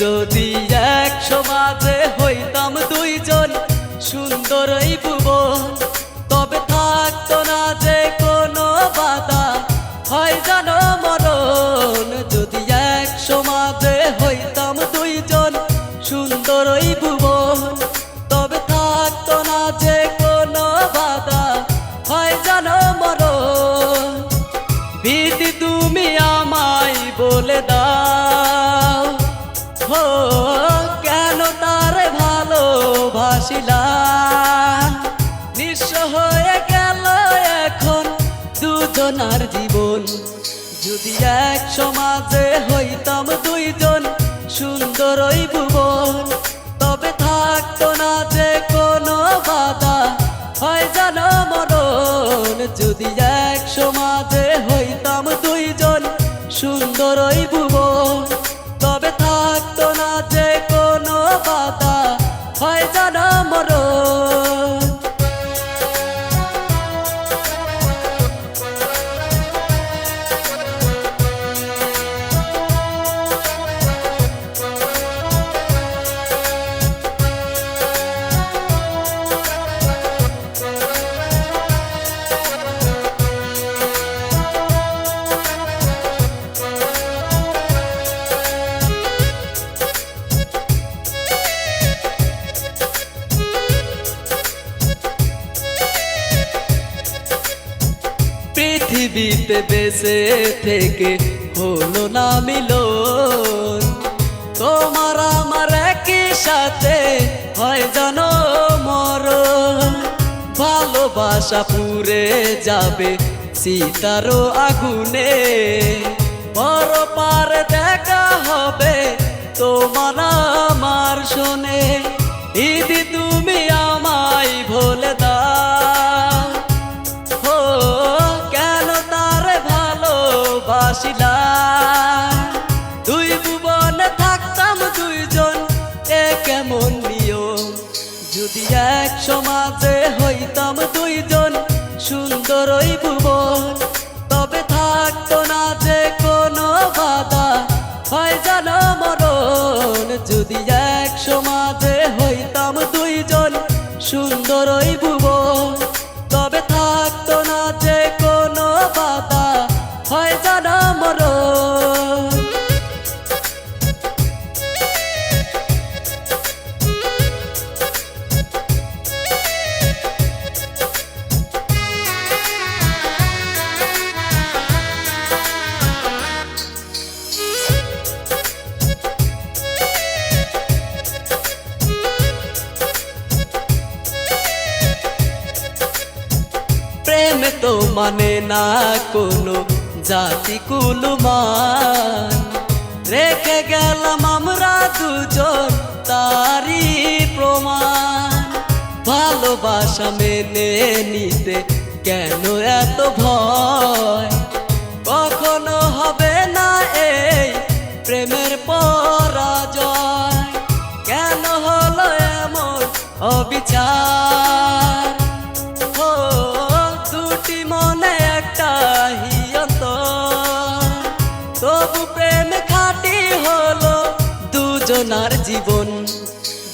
যদি এক সমাজে হইতাম দুইজন সুন্দর এই ভুবন, তবে থাকতো না যে কোনো বাধা। হয় জানো মরণ, যদি এক সমাজে হইতাম দুইজন সুন্দর এই ভুবন, তবে থাকতো না যে কোনো বাধা। হয় জানো মরণ। ভীতি তুমি আমায় বলে দাও। দুজনার জীবন। যদি এক সমাজে হইতাম দুইজন, সুন্দর ওই ভুবন। তবে থাকতো না যে কোনো বাধা, হয় জানো মরণ। যদি এক সমাজে পৃথিবীতে বেঁচে থেকে হলো না মিলন। তোমার আমার একই সাথে হয় জানো মরণ। ভালোবাসা পুড়ে যাবে সীতারও আগুনে। পর পার দেখা হবে তোমার আমার শোনে। ইদি দুই ভুবনে থাকতাম দুইজন, এ কেমন নিয়ম? যদি এক সমাজে হইতাম দুইজন সুন্দর ওই ভুবন। তবে থাকতো না যে কোনো বাধা মানে না কোনো জাতি কুলমান। রেখে গেলাম আমরা দুজন তারি প্রমাণ। ভালোবাসা মেনে নিতে কেন এত ভয়? তবু প্রেম খাটি হলো দুজনার জীবন।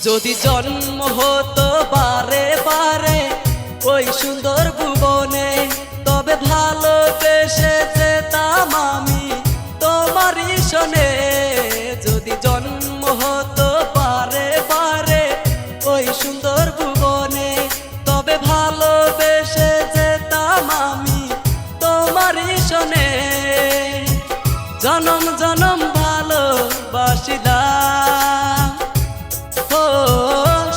যদি জন্ম হতো বারে বারে ওই সুন্দর ভুবনে, তবে ভালোবেসে জনম জনম ভালোবাসিদা ও,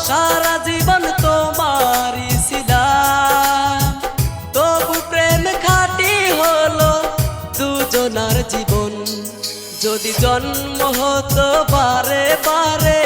সারা জীবন তোমারই ছিলাম তবু প্রেম খাটি হলো দুজনার জীবন। যদি জন্ম হতো বারে বারে